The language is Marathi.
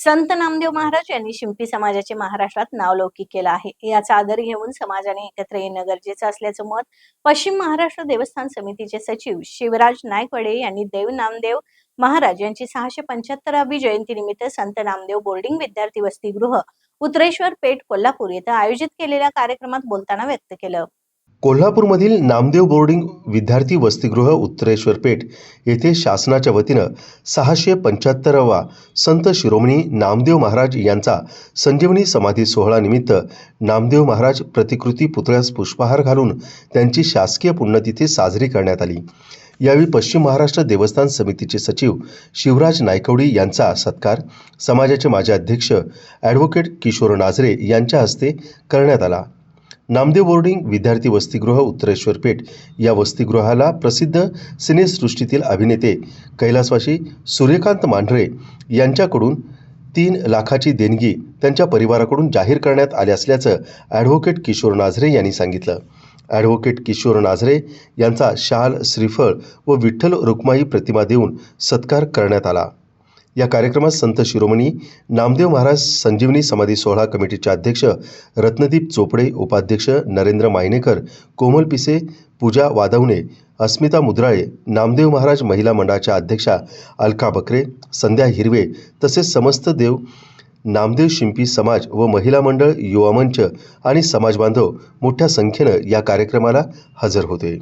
संत नामदेव महाराज यांनी शिंपी समाजाचे महाराष्ट्रात नावलौकिक केलं आहे. याचा आदर घेऊन समाजाने एकत्र येणं गरजेचं असल्याचं मत पश्चिम महाराष्ट्र देवस्थान समितीचे सचिव शिवराज नायकवडे यांनी देव नामदेव महाराज यांची सहाशे पंच्याहत्तरावी जयंतीनिमित्त संत नामदेव बोर्डिंग विद्यार्थी वसतिगृह उत्तरेश्वर पेठ कोल्हापूर येथे आयोजित केलेल्या कार्यक्रमात बोलताना व्यक्त केलं. कोल्हापूरमधील नामदेव बोर्डिंग विद्यार्थी वसतिगृह उत्तरेश्वर पेठ येथे शासनाच्या वतीनं सहाशे पंच्याहत्तरावा संत शिरोमणी नामदेव महाराज यांचा संजीवनी समाधी सोहळानिमित्त नामदेव महाराज प्रतिकृती पुतळ्यास पुष्पहार घालून त्यांची शासकीय पुण्यतिथी साजरी करण्यात आली. यावेळी पश्चिम महाराष्ट्र देवस्थान समितीचे सचिव शिवराज नायकवडी यांचा सत्कार समाजाचे माजी अध्यक्ष ॲडव्होकेट किशोर नाझरे यांच्या हस्ते करण्यात आला. नामदेव बोर्डिंग विद्यार्थी वसतिगृह उत्तरेश्वर पेठ या वसतिगृहाला प्रसिद्ध सिनेसृष्टीतील अभिनेते कैलासवासी सूर्यकांत मांढरे यांच्याकडून तीन लाखाची देणगी त्यांच्या परिवाराकडून जाहीर करण्यात आली असल्याचं ॲडव्होकेट किशोर नाझरे यांनी सांगितलं. ॲडव्होकेट किशोर नाझरे यांचा शाल श्रीफळ व विठ्ठल रुक्माई प्रतिमा देऊन सत्कार करण्यात आला. या कार्यक्रमात संत शिरोमणी नामदेव महाराज संजीवनी समाधी सोहळा कमिटीचे अध्यक्ष रत्नदीप चोपडे उपाध्यक्ष नरेंद्र मायनेकर कोमल पिसे पूजा वादवणे अस्मिता मुद्राळे नामदेव महाराज महिला मंडळाच्या अध्यक्षा अलका बकरे संध्या हिरवे तसेच समस्त देव नामदेव शिंपी समाज व महिला मंडळ युवा मंच आणि समाज बांधव मोठ्या संख्येनं या कार्यक्रमाला हजर होते.